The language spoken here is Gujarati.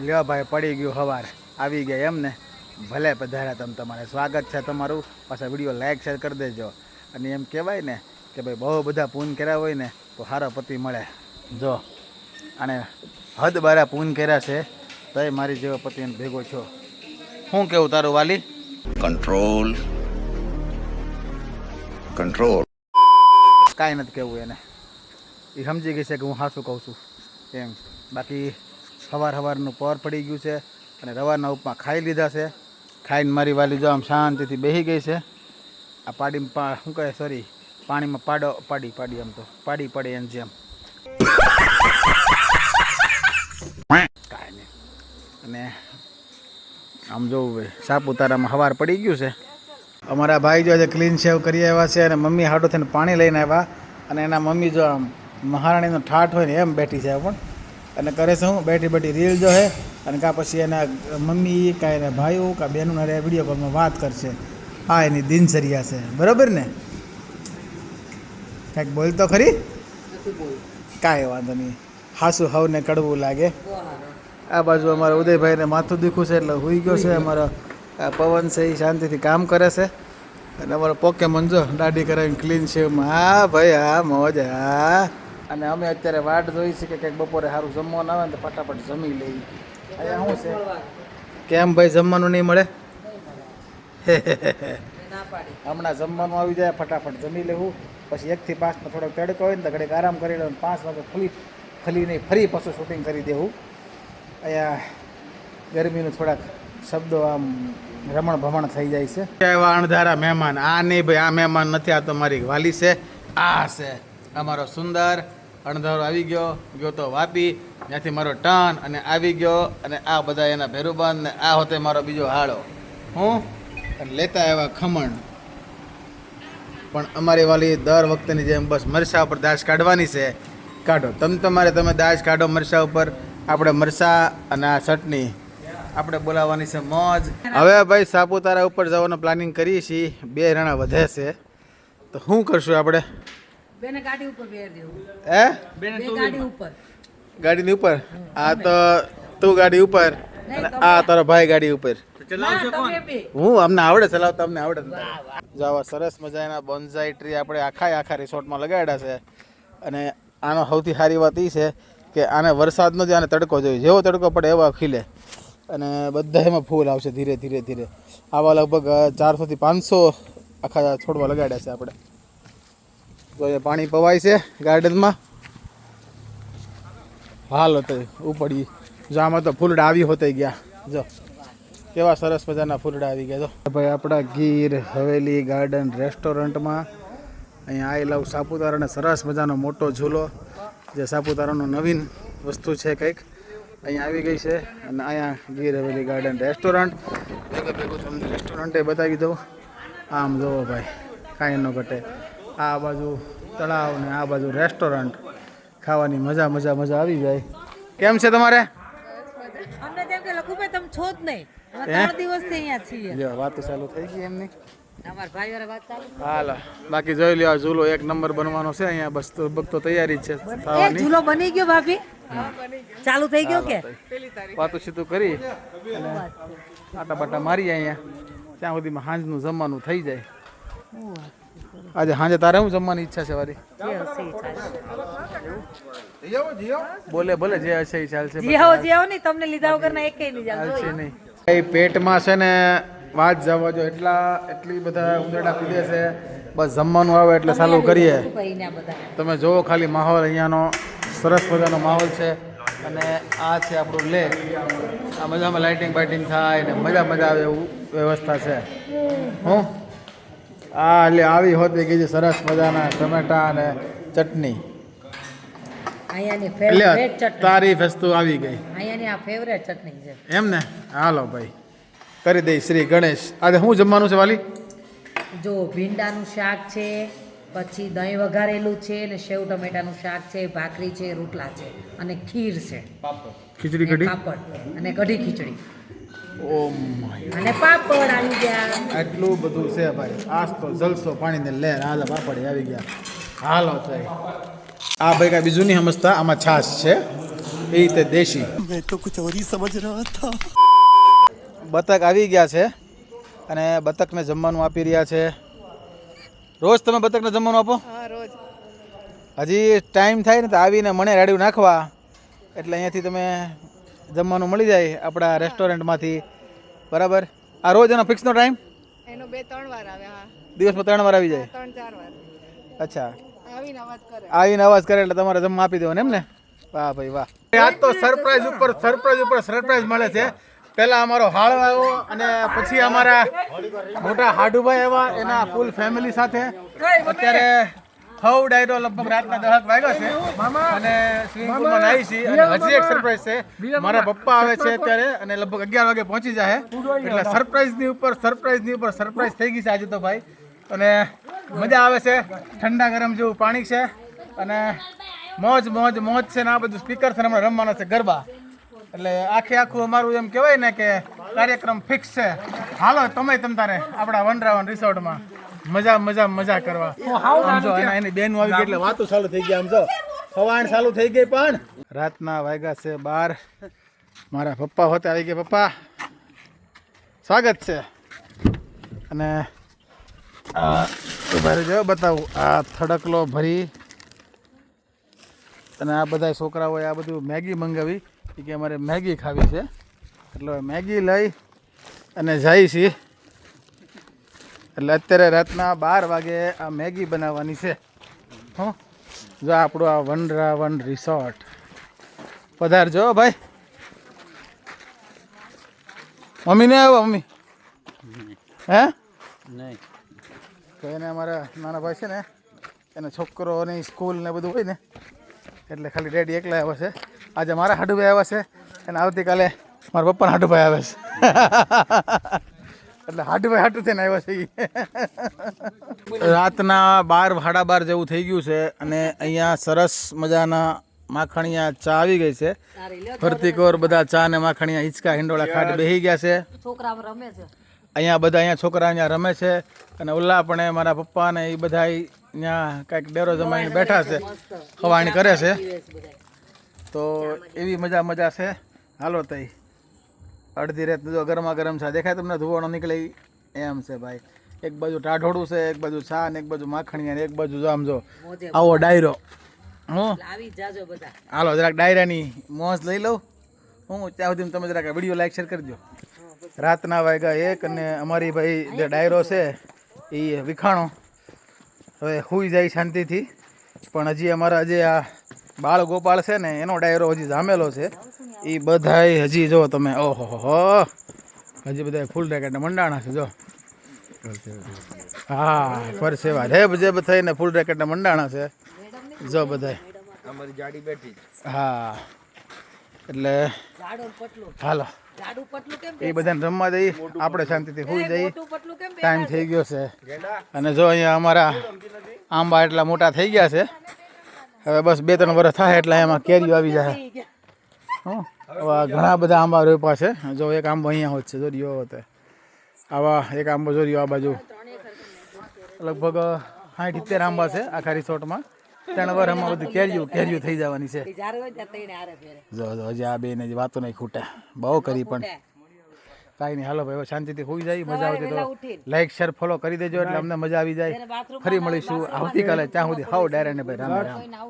લ્યો ભાઈ પડી ગયું સવારે આવી ગયા એમ ને ભલે પધાર્યા તમે તમારે સ્વાગત છે તમારું. પાછા વીડિયો લાઇક શેર કરી દેજો. અને એમ કહેવાય ને કે ભાઈ બહુ બધા પૂન કર્યા હોય ને તો સારો પતિ મળે. જો અને હદ બારા પૂન કર્યા છે તોય મારી જેવો પતિને ભેગો છો. શું કેવું તારું વાલી? કંટ્રોલ કંટ્રોલ કાંઈ નથી કહેવું એને. એ સમજી ગઈ છે કે હું હાસું કહું છું. એમ. બાકી સવાર સવારનું પર પડી ગયું છે અને રવાના ઉપમા ખાઈ લીધા છે. ખાઈને મારી વાલી જો આમ શાંતિથી બેસી ગઈ છે. આ પાડીમાં શું કહે સોરી પાણીમાં પાડો, પાડી પાડી આમ તો, પાડી પડે એમ જેમ. કાંઈ નહીં. અને આમ જોવું સાપુતારામાં હવાર પડી ગયું છે. અમારા ભાઈ જો આજે ક્લીન શેવ કરી આવ્યા છે અને મમ્મી હાડો થઈને પાણી લઈને આવ્યા. અને એના મમ્મી જો આમ મહારાણીનો ઠાઠ હોય ને એમ બેઠી છે પણ. અને કરે છે હું બેઠી બેઠી રીલ જો હે અને કાં પછી એના મમ્મી કાં એના ભાઈઓ કાં બહેનો ના વીડિયો કોલમાં વાત કરશે. આ એની દિનચર્યા છે. બરાબર ને? કાંઈક બોલતો ખરી? કાંઈ વાંધો નહીં. હાસુ હવને કડવું લાગે. આ બાજુ અમારા ઉદયભાઈને માથું દુખું છે એટલે હુઈ ગયો છે. અમારો આ પવન છે એ શાંતિથી કામ કરે છે. અને અમારો પોકે મંજો દાઢી કરાવીને ક્લીન શેવમાં હા ભાઈ હા મોજ હા અને અમે અત્યારે વાટ જોઈ છે કે કંઈક બપોરે સારું જમવાનું આવે ને તો ફટાફટ જમી લઈએ. અહીંયા શું છે? કેમ ભાઈ જમવાનું નહીં મળે? હમણાં જમવાનું આવી જાય ફટાફટ જમી લેવું. પછી એકથી પાંચનો થોડોક તડકો હોય ને તો ઘડીક આરામ કરી લઉં પાંચ વાગે ફરી ફરી નહીં ફરી પાછું શૂટિંગ કરી દેવું. અહીંયા ગરમીનું થોડાક શબ્દો આમ રમણ ભમણ થઈ જાય છે. એવા અણધારા મહેમાન? આ નહીં ભાઈ આ મહેમાન નથી આ તો મારી વાલી છે. આ છે અમારો સુંદર અણધારો આવી ગયો ગયો તો વાપી, ત્યાંથી મારો ટન અને આવી ગયો અને આ બધા એના ભેરુબંધ ને આ હોતે મારો બીજો હાળો હું? અને લેતા આવ્યા ખમણ. પણ અમારી વાલી દર વખતેની જેમ બસ મરસા ઉપર દાજ કાઢવાની છે. કાઢો. તમે તમારે, તમે દાજ કાઢો મરસા ઉપર. આપણે મરસા અને આ ચટણી. આપણે બોલાવવાની છે મોજ. હવે ભાઈ સાપુતારા ઉપર જવાનું પ્લાનિંગ કરીએ છીએ. બે રણા વધે છે. તો શું કરશું આપણે? બેને ગાડી ઉપર બેર દેવું. હે? ગાડી ઉપર. ગાડીની ઉપર? આ તો તું ગાડી ઉપર આ તારો ભાઈ ગાડી ઉપર. ના, હું અમને આવડે ચલાવતા અમને આવડે જો આવા સરસ મજાના બોન્ઝાઈ ટ્રી આપણે આખા આખા રિસોર્ટમાં લગાડ્યા છે. અને આનો સૌથી સારી વાત એ છે કે આને વરસાદનો જ આને તડકો જોઈએ. જેવો તડકો પડે એવો ખીલે. અને બધા એમાં ફૂલ આવશે ધીરે ધીરે ધીરે. આવા લગભગ ચારસોથી પાંચસો આખા છોડવા લગાડ્યા છે આપણે. તો એ પાણી પવાય છે ગાર્ડનમાં. હાલ હતો ઉપડી જો આમાં તો ફૂલડા આવી હોતે ગયા. જો, કેવા સરસ મજાના ફૂલડા આવી ગયા. જો, ભાઈ આપણા ગીર હવેલી ગાર્ડન રેસ્ટોરન્ટમાં અહીંયા આઈ લવ સાપુતારાને સરસ મજાનો મોટો ઝૂલો, જે સાપુતારાનો નવીન વસ્તુ છે કંઈક. અહીંયા આવી ગઈ છે અને અહીંયા ગીર હવેલી ગાર્ડન રેસ્ટોરન્ટ. ભેગું ભેગું તમને રેસ્ટોરન્ટે બતાવી દઉં. આમ જુઓ ભાઈ, કાંઈ ન ઘટે. આ બાજુ તળાવ ને આ બાજુ રેસ્ટોરન્ટ ખાવાની મજા મજા મજા આવી જાય. કેમ છે તમારે? અમને જેમ કે લખુભાઈ તમે છો જ નહીં. અમે? ત્રણ દિવસથી અહીંયા છીએ. જો વાતો ચાલુ થઈ ગઈ એમની. અમારા ભાઈ વાળા વાત ચાલુ હાલ બાકી જોઈ લ્યો આ ઝૂલો એક નંબર બનવાનો છે અહીંયા. બસ તો તો તૈયારી છે થવાની ઝૂલો બની ગયો ભાભી? ચાલુ થઈ ગયો કે? વાતો સીધું કરી આટા બાટા મારી અહીંયા. ત્યાં સુધીમાં સાંજનું જમવાનું થઈ જાય. આજે હાજે તારે શું જમવાની ઈચ્છા છે વારી. બોલે બોલે જે હશે એ ચાલશે. જીઓ જીઓ નહીં તમને લીધા વગર ના એકેય નહીં ચાલશે નહીં. એ પેટમાં છે ને વાત જવા જો એટલા એટલી બધા ઉંદરડા કૂદે છે. બસ જમવાનું આવે એટલે ચાલુ કરીએ. તમે જુઓ ખાલી માહોલ અહીંયાનો સરસ મજાનો માહોલ છે. અને આ છે આપણું લેક આ મજામાં લાઇટિંગ બાઇટિંગ થાય ને મજા મજા આવે એવું વ્યવસ્થા છે. હું? આ એટલે આવી હોતી કે જે સરસ મજાના ટમેટા અને ચટણી. અહીંયાની એટલે તારી વસ્તુ આવી ગઈ. અહીંયાની આ ફેવરેટ ચટણી છે. એમ ને? હાલો ભાઈ. કરી દઈ શ્રી ગણેશ. આજે શું જમવાનું છે વાલી? જો ભીંડાનું શાક છે પછી દહીં વઘારેલું છે ને સેવ ટમેટાનું શાક છે ભાખરી છે રોટલા છે અને ખીર છે. ખીચડી કઢી? પાપડ અને કઢી ખીચડી. Oh ઓ અને પાપડ આવી ગયા. આટલું બધું છે ભાઈ. આજ તો જલસો પાણીને લહેર હાલ પાપડ આવી ગયા. હાલો થઈ આ ભાઈ કાંઈ બીજું નહીં સમજતા આમાં છાશ છે. એ રીતે દેશી. મેં તો કુછ ઓર સમજ રહ્યો હતો બતક આવી ગયા છે અને બતકને જમવાનું આપી રહ્યા છે. રોજ તમે બતકને જમવાનું આપો? હજી ટાઈમ થાય ને તો આવીને મને રેડ્યું નાખવા. એટલે અહીંયાથી તમે જમવાનું મળી જાય આપણા રેસ્ટોરન્ટમાંથી. બરાબર. આ રોજ એનો ફિક્સનો ટાઈમ એનો બે ત્રણ વાર આવે હા. દિવસમાં ત્રણ વાર આવી જાય? ત્રણ ચાર વાર. અચ્છા. આવીને અવાજ કરે. આવીને અવાજ કરે એટલે તમારે જમવા આપી દેવાનું એમ ને? વાહ ભાઈ વાહ. આજ તો સરપ્રાઈઝ ઉપર સરપ્રાઈઝ ઉપર સરપ્રાઈઝ મળે છે. પહેલા અમારો હાળ આવ્યો અને પછી અમારા મોટા હાડુભાઈ આવ્યા એના ફૂલ ફેમિલી સાથે. અત્યારે હવ ડાયરો લગભગ રાતના દહક વાગ્યો છે. અને સ્વિમિંગ પુલમાં નાહી છીએ. અને હજી એક સરપ્રાઈઝ છે. મારા પપ્પા આવે છે અત્યારે અને લગભગ અગિયાર વાગે પહોંચી જાય એટલે સરપ્રાઈઝની ઉપર સરપ્રાઈઝની ઉપર સરપ્રાઈઝ થઈ ગઈ છે આજે તો ભાઈ. અને મજા આવે છે. ઠંડા ગરમ જેવું પાણી છે. અને મોજ મોજ મોજ છે ને આ બધું સ્પીકર છે હમણાં રમવાના છે ગરબા. એટલે આખે આખું અમારું એમ કહેવાય ને કે કાર્યક્રમ ફિક્સ છે. હાલો તમે તમ તારે આપણા વનરાવન રિસોર્ટમાં મજા મજા મજા કરવા. આમ જો એના બેન આવી ગઈ એટલે વાતો ચાલુ થઈ ગઈ આમ ખવાણ ચાલુ થઈ ગઈ પણ. રાતના વાગ્યા છે બાર. મારા પપ્પા હોતે આવી ગયા. પપ્પા સ્વાગત છે. અને આ જો બતાવું. આ થડકલો ભરી. અને આ બધા છોકરાઓએ આ બધું મેગી મંગાવી. કે અમારે મેગી ખાવી છે. એટલે મેગી લઈ અને જાય છીએ એટલે અત્યારે રાતના બાર વાગે આ મેગી બનાવવાની છે. હો? જો આપણું આ વનરાવન રિસોર્ટ. પધારજો ભાઈ. મમ્મી ને આવો મમ્મી? હે? નહીં. તો એને અમારા નાના ભાઈ છે ને એને છોકરોની સ્કૂલ ને બધું હોય ને એટલે ખાલી ડેડી એકલા આવે છે. આજે મારા હાડુભાઈ આવ્યા છે અને આવતીકાલે મારા પપ્પાના હાડુભાઈ આવે છે. એટલે હાડુભાઈ હાટું થઈને આવ્યા છે રાતના બાર ભાડા બાર જેવું થઈ ગયું છે અને અહીંયા સરસ મજાના માખણિયા ચા આવી ગઈ છે. ફરતી કોર બધા ચા ને માખણિયા હિંચકા હિંડોળા ખાટ બેહી ગયા છે. છોકરા રમે છે. અહીંયા બધા અહીંયા છોકરા અહીંયા રમે છે અને ઓલા પણ એ મારા પપ્પા ને એ બધા અહીંયા કાંઈક ડેરો જમાઈને બેઠા છે. ખવાણી કરે છે. તો એવી મજા મજા છે. હાલો તઈ. અડધી રાત જો ગરમા ગરમ છે. દેખાય તમને ધુવાણો નીકળે એમ છે ભાઈ. એક બાજુ ટાઢોડું છે એક બાજુ છા ને એક બાજુ માખણી અને એક બાજુ જો આમ જો આવો ડાયરો. હું? આવી જાજો બધા. હાલો જરાક ડાયરાની મોજ લઈ લઉં. હું ત્યાં સુધી તમે જરાક વીડિયો લાઈક શેર કરજો. રાતના વાગ્યા એક અને અમારી ભાઈ જે ડાયરો છે એ વિખાણો. હવે હુઈ જાય શાંતિથી. પણ હજી અમારા જે આ બાળ ગોપાળ છે ને એનો ડાયરો હજી જામેલો છે. એ બધાય હજી જો તમે ઓહો હો હજી બધા ફૂલ રેકેટ મંડાણા છે જો. હા પરસેવા રેબ જેબ થઈને ફૂલ રેકેટના મંડાણા છે. જો બધાય. અમારી જાડી બેઠી હા. એટલે જાડો ને પટલું. હાલો. જાડું પટલું કેમ એ બધાને રમવા દઈ. આપણે શાંતિથી સુઈ જઈએ મોટું પટલું કેમ ટાઈમ થઈ ગયો છે. અને જો અહીંયા અમારા આંબા એટલા મોટા થઈ ગયા છે. હવે બસ બે ત્રણ વર્ષ થાય એટલે એમાં કેરીઓ આવી જાય. હં. હવે આ ઘણા બધા આંબા રોપ્યા છે. જો એક આંબો અહીંયા હોત છે, જો રહ્યો આવા એક આંબો જો આ બાજુ. લગભગ સાઠ ઇત્તેર આંબા છે આખા રિસોર્ટમાં. ત્રણ વાર આમાં બધું કેરીઓ કેરીઓ થઈ જવાની છે. જો જો, હજી આ બે ને વાતો નહીં ખૂટે. બહુ કરી પણ. કાંઈ નહીં, હાલો ભાઈ શાંતિથી હોઈ જાય, મજા આવતી તો લાઈક શેર ફોલો કરી દેજો એટલે અમને મજા આવી જાય. ફરી મળીશું આવતીકાલે. ત્યાં સુધી હાવ ડાયરેક્ટ ભાઈ, રામ રામ.